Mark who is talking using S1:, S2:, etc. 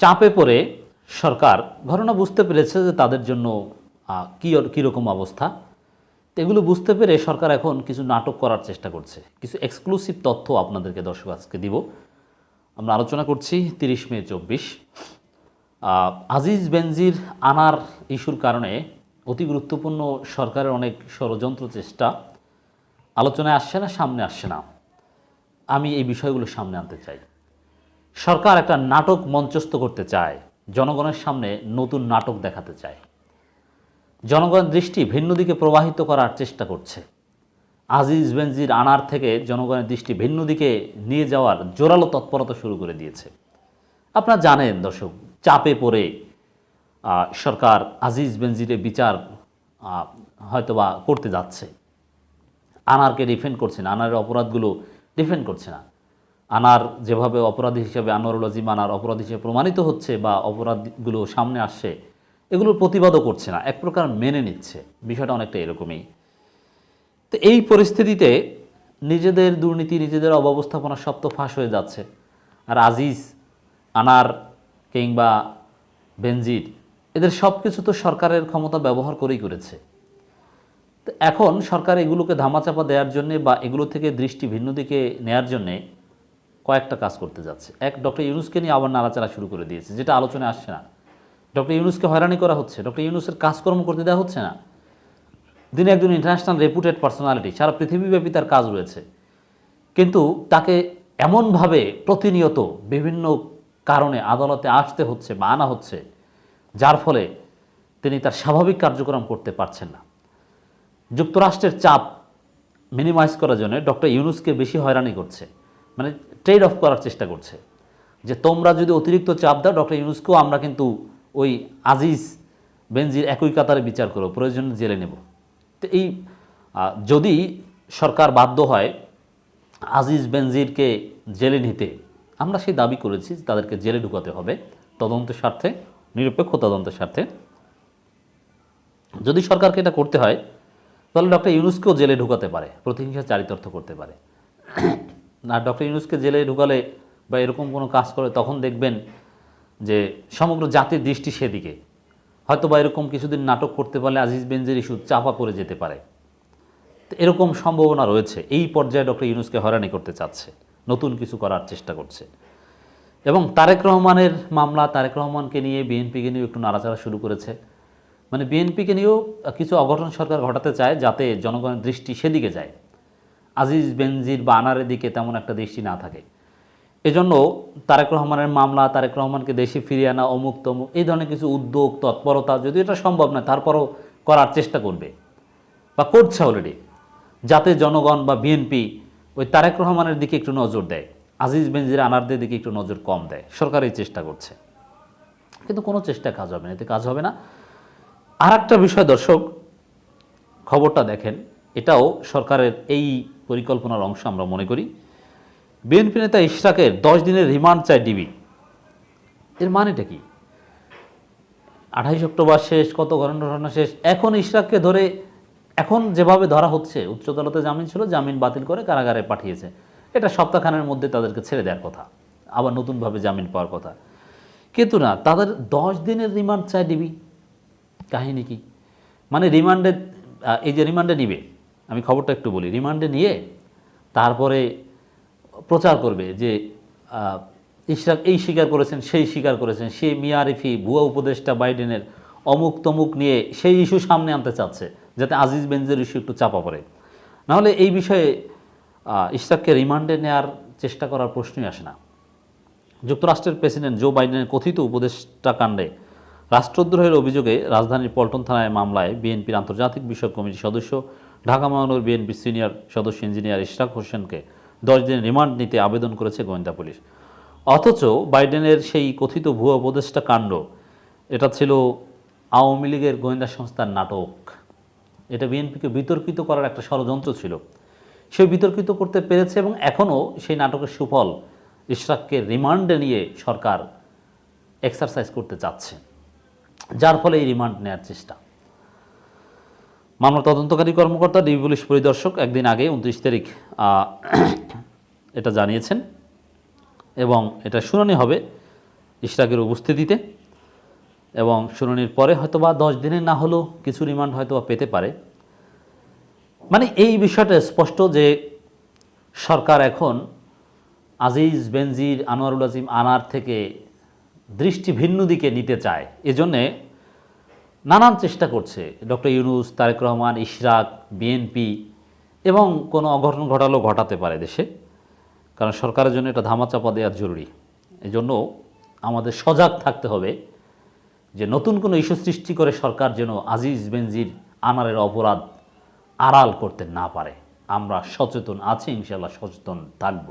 S1: চাপে পড়ে সরকার, ঘটনা বুঝতে পেরেছে যে তাদের জন্য কী কীরকম অবস্থা। এগুলো বুঝতে পেরে সরকার এখন কিছু নাটক করার চেষ্টা করছে। কিছু এক্সক্লুসিভ তথ্য আপনাদেরকে দর্শক আজকে দিব। আমরা আলোচনা করছি তিরিশ মে চব্বিশ। আজিজ বেনজির আনার ইস্যুর কারণে অতি গুরুত্বপূর্ণ সরকারের অনেক ষড়যন্ত্র চেষ্টা। আলোচনায় আসছে না, সামনে আসছে না। আমি এই বিষয়গুলো সামনে আনতে চাই। সরকার একটা নাটক মঞ্চস্থ করতে চায়, জনগণের সামনে নতুন নাটক দেখাতে চায়। জনগণের দৃষ্টি ভিন্ন দিকে প্রবাহিত করার চেষ্টা করছে। আজিজ বেনজির আনার থেকে জনগণের দৃষ্টি ভিন্ন দিকে নিয়ে যাওয়ার জোরালো তৎপরতা শুরু করে দিয়েছে। আপনারা জানেন দর্শক, চাপে পড়ে সরকার আজিজ বেনজিরের বিচার হয়তোবা করতে যাচ্ছে। আনারকে ডিফেন্ড করছে না, আনারের অপরাধগুলো ডিফেন্ড করছে না। আনার যেভাবে অপরাধী হিসেবে আনোয়ারুল আজিম আনার অপরাধ হিসেবে প্রমাণিত হচ্ছে বা অপরাধগুলো সামনে আসছে, এগুলোর প্রতিবাদও করছে না, এক প্রকার মেনে নিচ্ছে, বিষয়টা অনেকটা এরকমই। তো এই পরিস্থিতিতে নিজেদের দুর্নীতি, নিজেদের অব্যবস্থাপনা সব তো ফাঁস হয়ে যাচ্ছে। আর আজিজ, আনার কিংবা বেনজির, এদের সব কিছু তো সরকারের ক্ষমতা ব্যবহার করেই করেছে। তো এখন সরকার এগুলোকে ধামাচাপা দেওয়ার জন্যে বা এগুলো থেকে দৃষ্টি ভিন্ন দিকে নেয়ার জন্যে কয়েকটা কাজ করতে যাচ্ছে। এক, ডক্টর ইউনুসকে নিয়ে আবার নাড়াচাড়া শুরু করে দিয়েছে, যেটা আলোচনায় আসছে না। ডক্টর ইউনুসকে হয়রানি করা হচ্ছে, ডক্টর ইউনুসের কাজকর্ম করতে দেওয়া হচ্ছে না। তিনি একজন ইন্টারন্যাশনাল রেপুটেড পার্সোনালিটি সারা পৃথিবীব্যাপী তার কাজ রয়েছে। কিন্তু তাকে এমনভাবে প্রতিনিয়ত বিভিন্ন কারণে আদালতে আসতে হচ্ছে বা আনা হচ্ছে, যার ফলে তিনি তার স্বাভাবিক কার্যক্রম করতে পারছেন না। যুক্তরাষ্ট্রের চাপ মিনিমাইজ করার জন্য ডক্টর ইউনুসকে বেশি হয়রানি করছে। মানে ট্রেড অফ করার চেষ্টা করছে। যে তোমরা যদি অতিরিক্ত চাপ দাও, ডক্টর ইউনুসকেও আমরা কিন্তু ওই আজিজ বেনজির একই কাতারে বিচার করো প্রয়োজন জেলে নেব। তো এই যদি সরকার বাধ্য হয় আজিজ বেনজিরকে জেলে নিতে, আমরা সেই দাবি করেছি তাদেরকে জেলে ঢুকাতে হবে তদন্তের স্বার্থে, নিরপেক্ষ তদন্তের স্বার্থে। যদি সরকারকে এটা করতে হয়, তাহলে ডক্টর ইউনুসকেও জেলে ঢুকাতে পারে প্রতিহিংসা চারিতার্থ করতে পারে। না, ডক্টর ইউনুসকে জেলে ঢুকালে বা এরকম কোনো কাজ করে তখন দেখবেন যে সমগ্র জাতির দৃষ্টি সেদিকে। হয়তো বা এরকম কিছুদিন নাটক করতে পারলে আজিজ বেঞ্জের ইস্যু চাপা পড়ে যেতে পারে। এরকম সম্ভাবনা রয়েছে। এই পর্যায়ে ডক্টর ইউনুসকে হয়রানি করতে চাচ্ছে। নতুন কিছু করার চেষ্টা করছে। এবং তারেক রহমানের মামলা, তারেক রহমানকে নিয়ে বিএনপিকে নিয়েও একটু নাড়াচাড়া শুরু করেছে। মানে বিএনপিকে নিয়েও কিছু অঘটন সরকার ঘটাতে চায় যাতে জনগণের দৃষ্টি সেদিকে যায়। আজিজ বেনজির বা আনারের দিকে তেমন একটা দৃষ্টি না থাকে। এজন্য তারেক রহমানের মামলা, তারেক রহমানকে দেশে ফিরিয়ে আনা, অমুক তমুক, এই ধরনের কিছু উদ্যোগ, তৎপরতা যদি এটা সম্ভব নয় তারপরও করার চেষ্টা করবে। বা করছে অলরেডি যাতে জনগণ বা বিএনপি ওই তারেক রহমানের দিকে একটু নজর দেয়, আজিজ বেনজির আনারদের দিকে একটু নজর কম দেয়। সরকার এই চেষ্টা করছে। কিন্তু কোনো চেষ্টা কাজ হবে না, এতে কাজ হবে না। আর একটা বিষয় দর্শক, খবরটা দেখেন, এটাও সরকারের এই পরিকল্পনার অংশ আমরা মনে করি। বিএনপি নেতা ইশরাকের দশ দিনের রিমান্ড চায় ডিবি। এর মানেটা কি? আঠাইশ অক্টোবর শেষ, কত ঘটনা শেষ, এখন ইশরাককে ধরে এখন যেভাবে ধরা হচ্ছে, উচ্চ আদালতে জামিন ছিল, জামিন বাতিল করে কারাগারে পাঠিয়েছে। এটা সপ্তাহখানের মধ্যে তাদেরকে ছেড়ে দেওয়ার কথা, আবার নতুনভাবে জামিন পাওয়ার কথা। কিন্তু না, তাদের দশ দিনের রিমান্ড চায় ডিবি। কাহিনী কি? মানে রিমান্ডে এই যে রিমান্ডে নিবে আমি খবরটা একটু বলি। রিমান্ডে নিয়ে তারপরে প্রচার করবে যে ইশরাক এই স্বীকার করেছেন, সেই স্বীকার করেছেন সেই মিয়ারিফি, ভুয়া উপদেষ্টা বাইডেনের অমুক তমুক নিয়ে সেই ইস্যু সামনে আনতে চাচ্ছে, যাতে আজিজ বেঞ্জের ইস্যু একটু চাপা পড়ে। নাহলে এই বিষয়ে ইশরাককে রিমান্ডে নেওয়ার চেষ্টা করার প্রশ্নই আসে না। যুক্তরাষ্ট্রের প্রেসিডেন্ট জো বাইডেনের কথিত উপদেষ্টা কাণ্ডে রাষ্ট্রদ্রোহের অভিযোগে রাজধানীর পল্টন থানায় মামলায় বিএনপির আন্তর্জাতিক বিষয়ক কমিটির সদস্য ঢাকা মহানগর বিএনপির সিনিয়র সদস্য ইঞ্জিনিয়ার ইশরাক হোসেনকে দশ দিনের রিমান্ড নিতে আবেদন করেছে গোয়েন্দা পুলিশ। অথচ বাইডেনের সেই কথিত ভুয়া উপদেষ্টা কাণ্ড, এটা ছিল আওয়ামী লীগের গোয়েন্দা সংস্থার নাটক। এটা বিএনপিকে বিতর্কিত করার একটা ষড়যন্ত্র ছিল। সে বিতর্কিত করতে পেরেছে এবং এখনও সেই নাটকের সুফল ইশরাককে রিমান্ডে নিয়ে সরকার এক্সারসাইজ করতে চাচ্ছে। যার ফলে এই রিমান্ড নেওয়ার চেষ্টা। মামলা তদন্তকারী কর্মকর্তা ডিবি পুলিশ পরিদর্শক একদিন আগে উনত্রিশ তারিখ এটা জানিয়েছেন এবং এটা শুনানি হবে ইশরাকের উপস্থিতিতে এবং শুনানির পরে হয়তোবা দশ দিনের না হলেও কিছু রিমান্ড হয়তোবা পেতে পারে। মানে এই বিষয়টা স্পষ্ট যে সরকার এখন আজিজ বেনজির, আনোয়ারুল আজিম আনার থেকে দৃষ্টি ভিন্ন দিকে নিতে চায়। এজন্যে নানান চেষ্টা করছে। ডক্টর ইউনুস, তারেক রহমান, ইশরাক, বিএনপি এবং কোনো অঘটন ঘটালেও ঘটাতে পারে দেশে। কারণ সরকারের জন্য এটা ধামাচাপা দেওয়া জরুরি। এই জন্য আমাদের সজাগ থাকতে হবে যে নতুন কোনো ইস্যু সৃষ্টি করে সরকার যেন আজিজ বেনজির আনারের অপরাধ আড়াল করতে না পারে। আমরা সচেতন আছি ইনশাল্লাহ সচেতন থাকব।